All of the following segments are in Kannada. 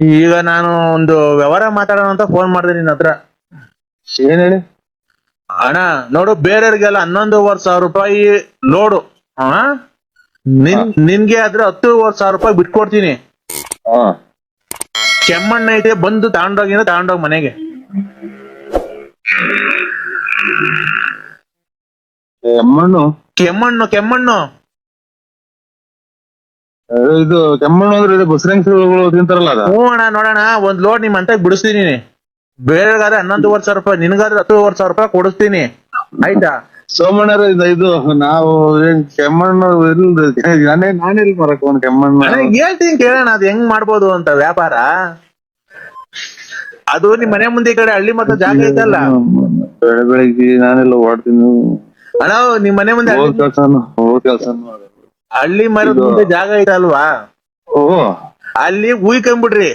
ಈಗ ನಾನು ಒಂದು ವ್ಯವಹಾರ ಮಾತಾಡೋಣ ಅಂತ ಫೋನ್ ಮಾಡಿದೆ ನಿನ್ನ ಹತ್ರ. ಏನ್ ಹೇಳಿ? ಅಣ್ಣ ನೋಡು ಬೇರೆಯವ್ರಿಗೆಲ್ಲ ಹನ್ನೊಂದುವರೆ ಸಾವಿರ ರೂಪಾಯಿ ಲೋಡು ಹಾ. ನಿನ್ ನಿನ್ಗೆ ಆದ್ರೆ ಹತ್ತುವರೆ ಸಾವಿರ ರೂಪಾಯಿ ಬಿಟ್ಕೊಡ್ತೀನಿ ಕೆಮ್ಮಣ್ಣ ಐತೆ ಬಂದು ತಗೊಂಡೋಗಿನ ತಗೊಂಡೋಗ್ ಮನೆಗೆ. ಕೆಮ್ಮಣ್ಣು? ಕೆಮ್ಮಣ್ಣು ಕೆಮ್ಮಣ್ಣು. ಇದು ಕೆಮ್ಮಣ್ಣು ಅಂದ್ರೆ ಇದು ತಿಂತಾರಲ್ಲ ಅದ? ಹ್ಞೂ ಅಣ್ಣ ನೋಡೋಣ ಒಂದ್ ಲೋಡ್ ನಿಮ್ ಅಂತ ಬಿಡಿಸ್ತೀನಿ. ಬೇರೆಗಾದ್ರೆ ಹನ್ನೊಂದುವರೆ ಸಾವಿರ ರೂಪಾಯಿ ನಿನ್ಗಾದ್ರೆ ಹತ್ತುವರೆ ಸಾವಿರ ರೂಪಾಯಿ ಕೊಡಿಸ್ತೀನಿ. ಆಯ್ತಾ? ಸೋಮಣ್ಣರ ಇದು ನಾವು ಏನ್ ಕೆಮ್ಮಣ್ಣು ಇಲ್ದು ನಾನೇ ನಾನಿಲ್ ಮರಕ್ ಒಂದ್ ಕೆಮ್ಮಣ್ಣು. ಹೇಳ್ತೀನಿ ಕೇಳೋಣ ಅದು ಹೆಂಗ್ ಮಾಡ್ಬೋದು ಅಂತ ವ್ಯಾಪಾರ? ಅದು ನಿಮ್ ಮನೆ ಮುಂದೆ ಈ ಕಡೆ ಹಳ್ಳಿ ಮತ್ತೆ ಜಾಗ ಐತಲ್ಲ? ಬೆಳೆ ಬೆಳಿಗ್ಗೆ ನಾನೆಲ್ಲ ಓಡ್ತೀನಿ ಅಣ್ಣ ನಿಮ್ ಮನೆ ಮುಂದೆ ಹೋಗ್ ಕೆಲ್ಸ ಕೆಲ್ಸನು ಕೆಲ್ಸನು ಹಳ್ಳಿ ಮರದ ಮುಂದೆ ಜಾಗ ಐತಲ್ವಾ ಓ ಅಲ್ಲಿ ಉಯ್ಕೊಂಬಿಡ್ರಿ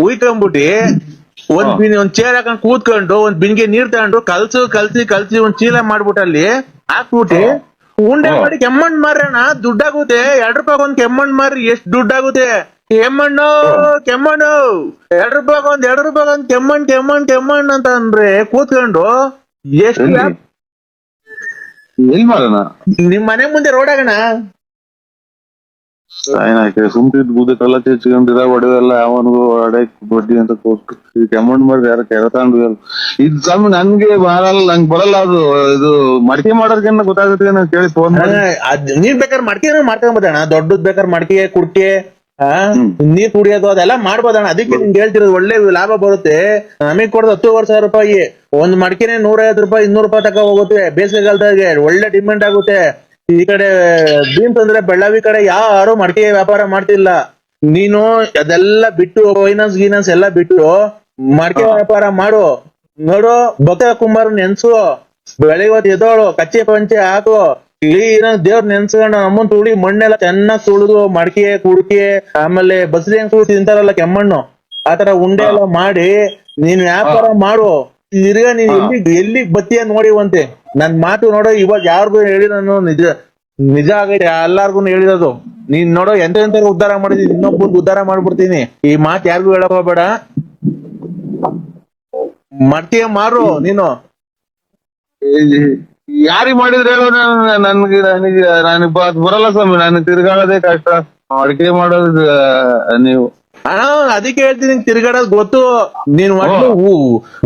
ಉಯ್ಕೊಂಬಿಟ್ಟಿ ಒಂದ್ ಬಿನ್ ಒಂದ್ ಚೇರ್ ಹಾಕೊಂಡ್ ಕೂತ್ಕೊಂಡು ಒಂದ್ ಬಿನ್ಗೆ ನೀರ್ ತಗೊಂಡು ಕಲ್ಸು ಕಲ್ಸಿ ಕಲ್ಸಿ ಒಂದ್ ಚೀಲ ಮಾಡ್ಬಿಟ್ಟು ಅಲ್ಲಿ ಹಾಕ್ಬಿಟ್ಟಿ ಉಂಡೆ ಮಾಡಿ ಕೆಮ್ಮಣ್ಣ್ ಮಾರೋಣ ದುಡ್ಡಾಗುತ್ತೆ. ಎರಡ್ ರೂಪಾಯಿ ಒಂದ್ ಕೆಮ್ಮಣ್ಣ್ ಮಾರಿ ಎಷ್ಟ್ ದುಡ್ಡಾಗುತ್ತೆ? ಕೆಮ್ಮಣ್ಣು ಕೆಮ್ಮಣ್ಣು. ಎರಡ್ ರೂಪಾಯಿ ಒಂದ್ ಎರಡ್ ರೂಪಾಯಿ ಒಂದ್ ಕೆಮ್ಮಣ್ ಕೆಮ್ಮಣ್ಣ ಕೆಮ್ಮಣ್ ಅಂತ ಅಂದ್ರೆ ಕೂತ್ಕೊಂಡು ಎಷ್ಟು ಎಲ್ಲಿ ಮಾಡೋಣ? ನಿಮ್ ಮನೆ ಮುಂದೆ ರೋಡ್ ಆಗಣ. ಏನಾಯ್ತು ಸುಮ್ಕಿದ್ ಕಲ್ಲ ತೆಚ್ಕೊಂಡಿರ ಒಡವೆಲ್ಲ ಅವನಿಗೂ ಅಡೆ ಬಡ್ಡಿ ಅಂತ ಕೊಟ್ಟು ಅಮೌಂಟ್ ಮಾಡಿ ಯಾರ ಕೆರತಾಂಡು ಇದ್ ಸ್ವಾಮಿ ನನ್ಗೆ ಬರಲ್ಲ ನಂಗ್ ಬರಲ್ಲ ಅದು ಇದು ಮಡಿಕೆ ಮಾಡೋದಕ್ಕೇನ ಗೊತ್ತಾಗುತ್ತೆ ಕೇಳಿ ಫೋನ್ ನೀನ್ ಬೇಕಾದ್ರೆ ಮಡಿಕೆ ಮಾಡ್ಕೊಂಡ್ ಮಡ್ಕೆ ಮಾಡ್ಕೊಂಬೋದಣ್ಣ ದೊಡ್ಡದ್ ಬೇಕಾದ್ರೆ ಮಡಿಕೆ ಕುಡ್ಕೆ. ನೀರ್ ಕುಡಿಯೋದು ಅದೆಲ್ಲ ಮಾಡ್ಬೋದಣ್ಣ. ಅದಕ್ಕೆ ನಿಮ್ಗೆ ಹೇಳ್ತಿರೋದು ಒಳ್ಳೆ ಲಾಭ ಬರುತ್ತೆ. ನಮಗ್ ಕೊಡೋದು ಹತ್ತು ವರ್ಷ ರೂಪಾಯಿ. ಒಂದ್ ಮಡಿಕೆನೆ ನೂರ ಐವತ್ತು ರೂಪಾಯಿ ಇನ್ನೂರು ರೂಪಾಯಿ ತಕ ಹೋಗುತ್ತೆ. ಬೇಸಿಗೆಗಾಲದಾಗೆ ಒಳ್ಳೆ ಡಿಮ್ಯಾಂಡ್ ಆಗುತ್ತೆ. ಈ ಕಡೆ ಬೀನ್ಸ್ ಅಂದ್ರೆ ಬೆಳ್ಳಾವಿ ಕಡೆ ಯಾರು ಮಡಿಕೆ ವ್ಯಾಪಾರ ಮಾಡ್ತಿಲ್ಲ. ನೀನು ಅದೆಲ್ಲ ಬಿಟ್ಟು ಫೈನಾನ್ಸ್ ಗೀನಾನ್ಸ್ ಎಲ್ಲ ಬಿಟ್ಟು ಮಡಿಕೆ ವ್ಯಾಪಾರ ಮಾಡು. ನೋಡು ಭಕ್ತ ಕುಮಾರ್ ನೆನ್ಸು. ಬೆಳಿಗ್ಗೆ ಎದ್ದೋಳು ಕಚ್ಚೆ ಪಂಚೆ ಹಾಕು. ಕ್ಲೀನ್ ದೇವ್ರ ನೆನ್ಸ್ಕೊಂಡು ಅಮ್ಮನ್ ತುಳಿ ಮಣ್ಣೆಲ್ಲ ಚೆನ್ನಾಗ್ ತುಳಿದು ಮಡಕೆ ಕುಡ್ಕೆ ಆಮೇಲೆ ಬಸದಿ ಹೆಂಗ್ ತಿಂತಾರಲ್ಲ ಕೆಮ್ಮಣ್ಣು ಆತರ ಉಂಡೆ ಎಲ್ಲ ಮಾಡಿ ನೀನ್ ವ್ಯಾಪಾರ ಮಾಡು. ತಿರ್ಗಾ ನೀನ್ ಎಲ್ಲಿ ಎಲ್ಲಿಗ್ ಬತ್ತೀಯ ನೋಡಿವಂತೆ ನನ್ ಮಾತು ನೋಡೋ ಇವಾಗ ಯಾರಿಗೂ ಹೇಳಿ ನಾನು ನಿಜ ನಿಜ ಆಗೈತೆ ಎಲ್ಲಾರ್ಗು ಹೇಳಿರೋದು. ನೀನ್ ನೋಡೋ ಎಂತ ಎಂತ ಉದ್ಧಾರ ಮಾಡಿದೀನಿ ಇನ್ನೊಬ್ಬರು ಉದ್ಧಾರ ಮಾಡ್ಬಿಡ್ತೀನಿ. ಈ ಮಾತು ಯಾರಿಗೂ ಹೇಳಕ್ ಹೋಗ್ಬೇಡ. ಮಾಡ್ತೀಯ ಮಾರು ನೀನು. ಯಾರಿಗ್ ಮಾಡಿದ್ರೆ ಹೇಳೋ ನನ್ಗೆ ನನಗೆ ನನಗ್ ಬರಲ್ಲ ಸ್ವಾಮಿ ನನಗೆ ತಿರ್ಗಾಡೋದೇ ಕಷ್ಟ. ಅಡ್ಗೆ ಮಾಡೋದು ನೀವು. ಅಣ್ಣ ಅದಕ್ಕೆ ಹೇಳ್ತೀನಿ ತಿರ್ಗಾಡೋದ್ ಗೊತ್ತು. ನೀನ್ ಒಟ್ಲು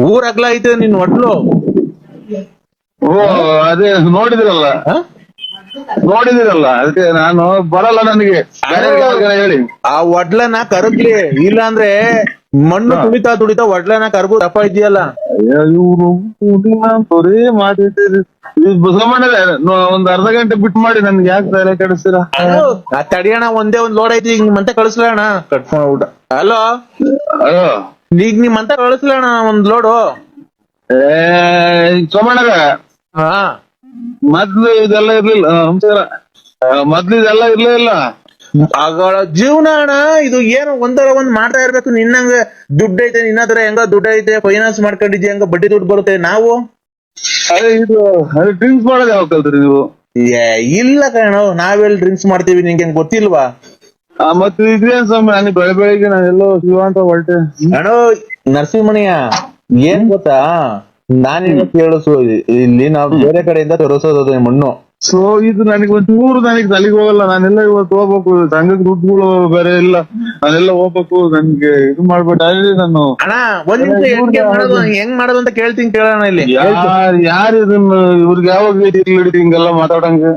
ಊರ್ ಅಗ್ಲ ಐತೆ ನಿನ್ ಒಟ್ಲು. ಓ ಅದೇ ನೋಡಿದಿರಲ್ಲ? ನೋಡಿದಿರಲ್ಲ ಅದಕ್ಕೆ ನಾನು ಬರಲ್ಲ ನನಗೆ. ಹೇಳಿ. ಆ ಒಡ್ಲನ್ನ ಕರಗ್ಲಿ. ಇಲ್ಲ ಅಂದ್ರೆ ಮಣ್ಣು ತುಳಿತಾ ತುಳಿತಾ ಒಡ್ಲನ ಕರ್ಬು ದಪ್ಪ ಇದೆಯಲ್ಲ ಇವ್ರು ಬಸವಣ್ಣರೇ ಒಂದ್ ಅರ್ಧ ಗಂಟೆ ಬಿಟ್ ಮಾಡಿ ನನ್ಗೆ ಯಾಕೆ ತಲೆ ಕೆಡಿಸ್ತೀರಾ ತಡಿಯೋಣ ಒಂದೇ ಒಂದ್ ಲೋಡ್ ಐತಿ ಈಗ ಕಳಿಸ್ಲಣ ಕಟ್ ಮಾಡ್ಬಿಟ ಹಲೋ? ಹಲೋ? ಈಗ ನಿಮ್ಮಂತ ಕಳಿಸ್ಲಣ ಒಂದ್ ಲೋಡು ಏ ಸೋಮಣ್ಣರ. ಹಾ. ಮೊದ್ಲು ಇದೆಲ್ಲ ಇರ್ಲಿಲ್ಲ ನಮಸ್ಕಾರ. ಮೊದ್ಲು ಇದೆಲ್ಲ ಇರ್ಲೇ ಇಲ್ಲ. ಆಗಳ ಜೀವನ ಅಣ್ಣ ಇದು ಏನು ಒಂದರ ಒಂದ್ ಮಾಡ್ತಾ ಇರ್ಬೇಕು. ನಿನ್ನಂಗ ದುಡ್ಡು ಐತೆ ನಿನ್ನ ಹತ್ರ ಹೆಂಗ ದುಡ್ಡು ಐತೆ ಫೈನಾನ್ಸ್ ಮಾಡ್ಕೊಂಡಿದ್ಯ ಹೆಂಗ ಬಡ್ಡಿ ದುಡ್ಡು ಬರುತ್ತೆ. ನಾವು? ಇದು ಡ್ರಿಂಕ್ಸ್ ಮಾಡೋದು ಯಾವ ಕಲ್ತ್ರಿ ನೀವು? ಏ, ಇಲ್ಲ ಕಣ ನಾವೆಲ್ಲಿ ಡ್ರಿಂಕ್ಸ್ ಮಾಡ್ತೀವಿ ನಿಂಗೆ ಹೆಂಗ್ ಗೊತ್ತಿಲ್ವಾ? ಮತ್ತೆ ಇದೇನ್ ಸ್ವಾಮಿ ನಾನು ಬೆಳೆ ಬೆಳಿಗ್ಗೆ ನಾನೆಲ್ಲೋ ಶಿವ ಅಂತ ಹೊರಟೆ. ಅಣ್ಣ ಏನ್ ಗೊತ್ತಾ? ನಾನೇನು ಕೇಳಿಸು ಇಲ್ಲಿ ನಾವು ಬೇರೆ ಕಡೆಯಿಂದ ತೋರಿಸೋದು ಮಣ್ಣು. ಸೊ ಇದು ನನಗೆ ಒಂಚೂರು ನನಗೆ ತಲೆಗೆ ಹೋಗಲ್ಲ. ನಾನೆಲ್ಲ ಇವತ್ತು ಹೋಗ್ಬೇಕು. ಸಂಘಕ್ಕೆ ದುಡ್ಡುಗಳು ಬೇರೆ ಇಲ್ಲ. ನಾನೆಲ್ಲ ಹೋಗ್ಬೇಕು. ನನ್ಗೆ ಇದು ಮಾಡ್ಬಿಟ್ಟು ನಾನು ಹೆಂಗೆ ಮಾಡೋದು? ಅಂತ ಕೇಳ್ತೀನಿ ಕೇಳೋಣ ಇಲ್ಲಿ. ಯಾರ್ ಇದನ್ನ ಇವ್ರಿಗೆ ಯಾವಾಗ ಹಿಡಿದು ಹಿಂಗೆಲ್ಲ ಮಾತಾಡಂಗೆ?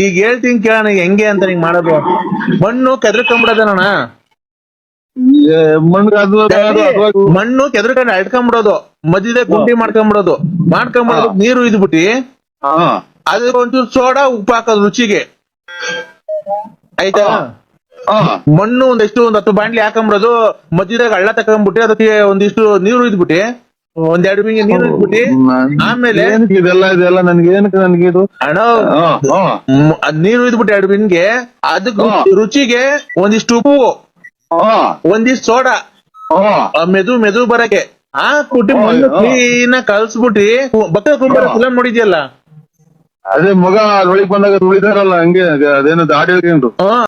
ಈಗ ಹೇಳ್ತೀನಿ ಕೇಳೋಣ ಹೆಂಗೆ ಅಂತ ನಿಂಗ್ ಮಾಡೋದು. ಮಣ್ಣು ಕೆದರ್ಕೊಂಡ್ಬಿಡೋದಣ್ಣ ಮಣ್ಣು ಕೆದರ್ಕೊಂಡು ಅಡ್ಕೊಂಡ್ಬಿಡೋದು ಮಧ್ಯದ ಗುಂಡಿ ಮಾಡ್ಕೊಂಡ್ಬಿಡೋದು ಮಾಡ್ಕೊಂಡ್ಬಿಡೋದು ನೀರು ಇದ್ಬಿಟ್ಟು ಹಾ ಅದಕ್ಕೆ ಒಂಚೂರು ಸೋಡಾ ಉಪ್ಪು ಹಾಕೋದು ರುಚಿಗೆ. ಆಯ್ತಾ? ಮಣ್ಣು ಒಂದಿಷ್ಟು ಒಂದ್ ಹತ್ತು ಬಾಂಡ್ಲಿ ಹಾಕೊಂಬರೋದು ಮಧ್ಯದಾಗ ಹಳ್ಳ ತಕೊಂಡ್ಬಿಟ್ಟು ಅದಕ್ಕೆ ಒಂದಿಷ್ಟು ನೀರು ಇದ್ಬಿಟ್ಟು. ಒಂದ್ ಎರಡು ಬಿಂಗೆ ನೀರು ಇದ್ಬಿಟ್ಟು. ಆಮೇಲೆ ಇದೆಲ್ಲ ಇದೆಲ್ಲ ನನ್ಗೆ ಏನಕ್ಕೆ ನನ್ಗೆ ಇದು? ಅಣ್ಣ ನೀರು ಇದ್ಬಿಟ್ಟು ಎರಡು ಬಿನ್ಗೆ ಅದಕ್ಕೆ ರುಚಿಗೆ ಒಂದಿಷ್ಟು ಉಪ್ಪು ಒಂದಿಷ್ಟು ಸೋಡಾ ಆ ಮೆದು ಮೆದು ಬರಕ್ಕೆ ಹಾಕ್ಬಿಟ್ಟು ಕುಟ್ಟಿ ಮಣ್ಣು. ಕ್ಲೀನ್ ಕಲ್ಸ್ಬಿಟ್ಟು. ಬಕ್ಕ ಕುಂಬಾರ. ಫಿಲಂ ನೋಡಿದ್ಯಲ್ಲ? ಅದೇ ಮಗ ಅದ್ರೊಳಗ್ ಬಂದಾಗ ತುಳಿತಾರಲ್ಲ ಹಂಗೆ ಅದೇನೋ ದಾಡಿ